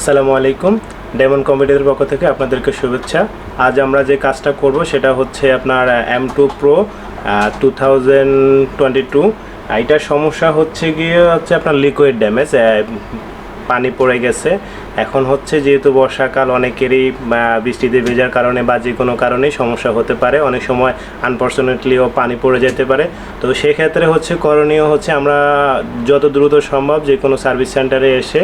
আসসালামু আলাইকুম। ডায়মন্ড কম্পিউটারের পক্ষ থেকে আপনাদেরকে শুভেচ্ছা। আজ আমরা যে কাজটা করব সেটা হচ্ছে আপনার M two pro two thousand twenty two এটার সমস্যা হচ্ছে গিয়ে হচ্ছে আপনার লিকুইড ড্যামেজ পানি পড়ে গেছে। এখন হচ্ছে যেহেতু বর্ষাকাল, অনেকেরই বৃষ্টিতে ভেজার কারণে বা যে কোনো কারণেই সমস্যা হতে পারে। অনেক সময় আনফর্চুনেটলিও পানি পড়ে যেতে পারে। তো সেক্ষেত্রে হচ্ছে করণীয় হচ্ছে আমরা যত দ্রুত সম্ভব যে কোনো সার্ভিস সেন্টারে এসে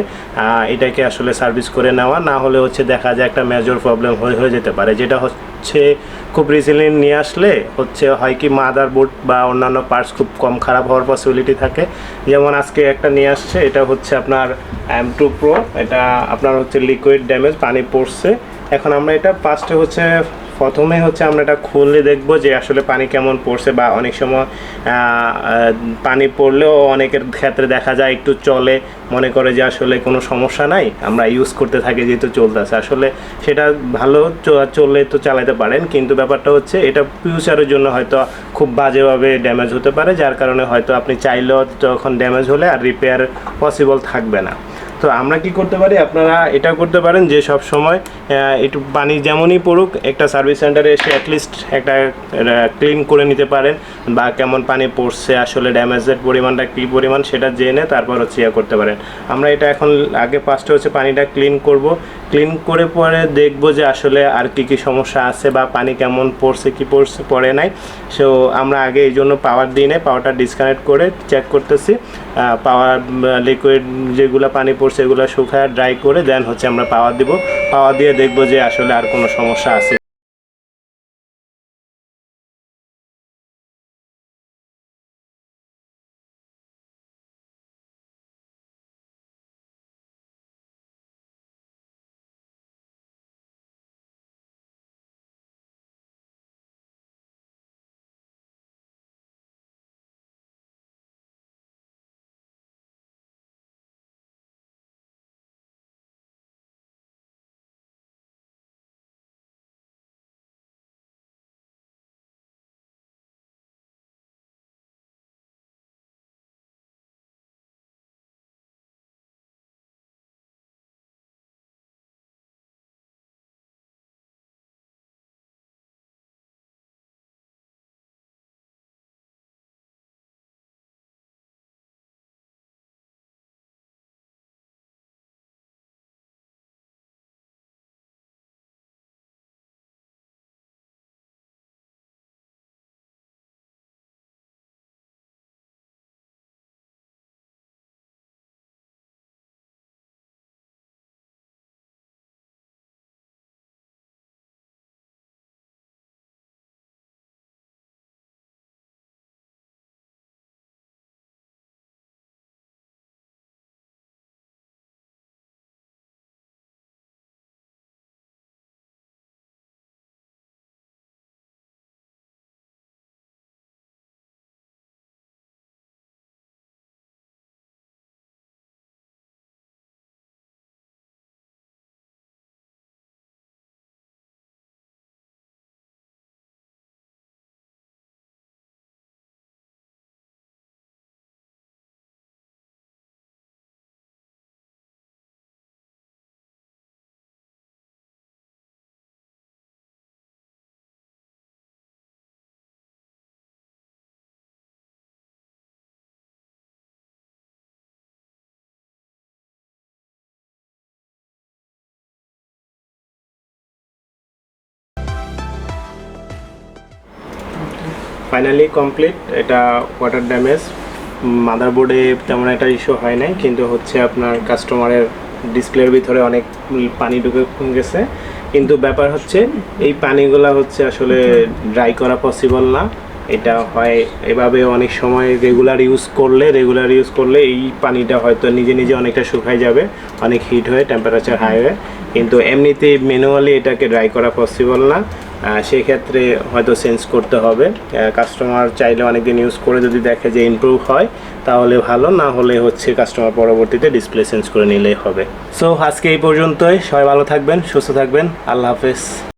এটাকে আসলে সার্ভিস করে নেওয়া। না হলে হচ্ছে দেখা যায় একটা মেজর প্রবলেম হয়ে হয়ে যেতে পারে। যেটা হচ্ছে খুব রিসেন্টলি নিয়ে আসলে হচ্ছে হয় কি মাদার বোর্ড বা অন্যান্য পার্টস খুব কম খারাপ হওয়ার পসিবিলিটি থাকে। যেমন আজকে একটা নিয়ে আসছে, এটা হচ্ছে আপনার এম টু প্রো এটা আপনার হচ্ছে লিকুইড ড্যামেজ পানি পড়ছে। এখন আমরা এটা ফার্স্টে হচ্ছে, প্রথমে হচ্ছে আমরা এটা খুললে দেখব যে আসলে পানি কেমন পড়ছে বা অনেক সময় পানি পড়লেও অনেকের ক্ষেত্রে দেখা যায় একটু চলে, মনে করে যে আসলে কোনো সমস্যা নাই, আমরা ইউজ করতে থাকি যেহেতু চলতেছে। আসলে সেটা ভালো চললে তো চালাতে পারেন, কিন্তু ব্যাপারটা হচ্ছে এটা ফিউচারের জন্য হয়তো খুব বাজেভাবে ড্যামেজ হতে পারে, যার কারণে হয়তো আপনি চাইলেও তখন ড্যামেজ হলে আর রিপেয়ার পসিবল থাকবে না। তো আমরা কি করতে পারি? আপনারা এটা করতে পারেন যে সব সময় একটু পানি যেমনই পড়ুক, একটা সার্ভিস সেন্টারে এসে অ্যাটলিস্ট একটা ক্লিন করে নিতে পারেন বা কেমন পানি পড়ছে, আসলে ড্যামেজের পরিমাণটা কী পরিমাণ সেটা জেনে তারপর হচ্ছে ইয়ে করতে পারেন। আমরা এটা এখন আগে ফার্স্টে হচ্ছে পানিটা ক্লিন করব। ক্লিন করে পরে দেখব যে আসলে আর কি কি সমস্যা আছে বা পানি কেমন পড়ছে, কি পড়ছে, পড়ে নাই। সো আমরা আগে এই জন্য পাওয়ার দিই নাই পাওয়ারটা ডিসকানেক্ট করে চেক করতেছি। পাওয়ার লিকুইড যেগুলো পানি পড়ছে এগুলো শুকায় ড্রাই করে দেন হচ্ছে আমরা পাওয়ার দিব। পাওয়ার দিয়ে দেখব যে আসলে আর কোনো সমস্যা আছে ফাইনালি কমপ্লিট এটা ওয়াটার ড্যামেজ মাদারবোর্ডে তেমন একটা ইস্যু হয় নাই, কিন্তু হচ্ছে আপনার কাস্টমারের ডিসপ্লের ভিতরে অনেক পানি ঢুকে গেছে। কিন্তু ব্যাপার হচ্ছে, এই পানিগুলা হচ্ছে আসলে ড্রাই করা পসিবল না। এটা হয় এভাবে অনেক সময় রেগুলার ইউজ করলে রেগুলার ইউজ করলে এই পানিটা হয়তো নিজে নিজে অনেকটা শুকাই যাবে, অনেক হিট হয়ে টেম্পারেচার হাই হয়ে। কিন্তু এমনিতে ম্যানুয়ালি এটাকে ড্রাই করা পসিবল না। আহ, সেক্ষেত্রে হয়তো চেঞ্জ করতে হবে। কাস্টমার চাইলে অনেকদিন ইউজ করে যদি দেখে যে ইমপ্রুভ হয় তাহলে ভালো না হলে হচ্ছে কাস্টমার পরবর্তীতে ডিসপ্লে চেঞ্জ করে নিলেই হবে। সো আজকে এই পর্যন্তই। সবাই ভালো থাকবেন সুস্থ থাকবেন। আল্লাহ হাফেজ।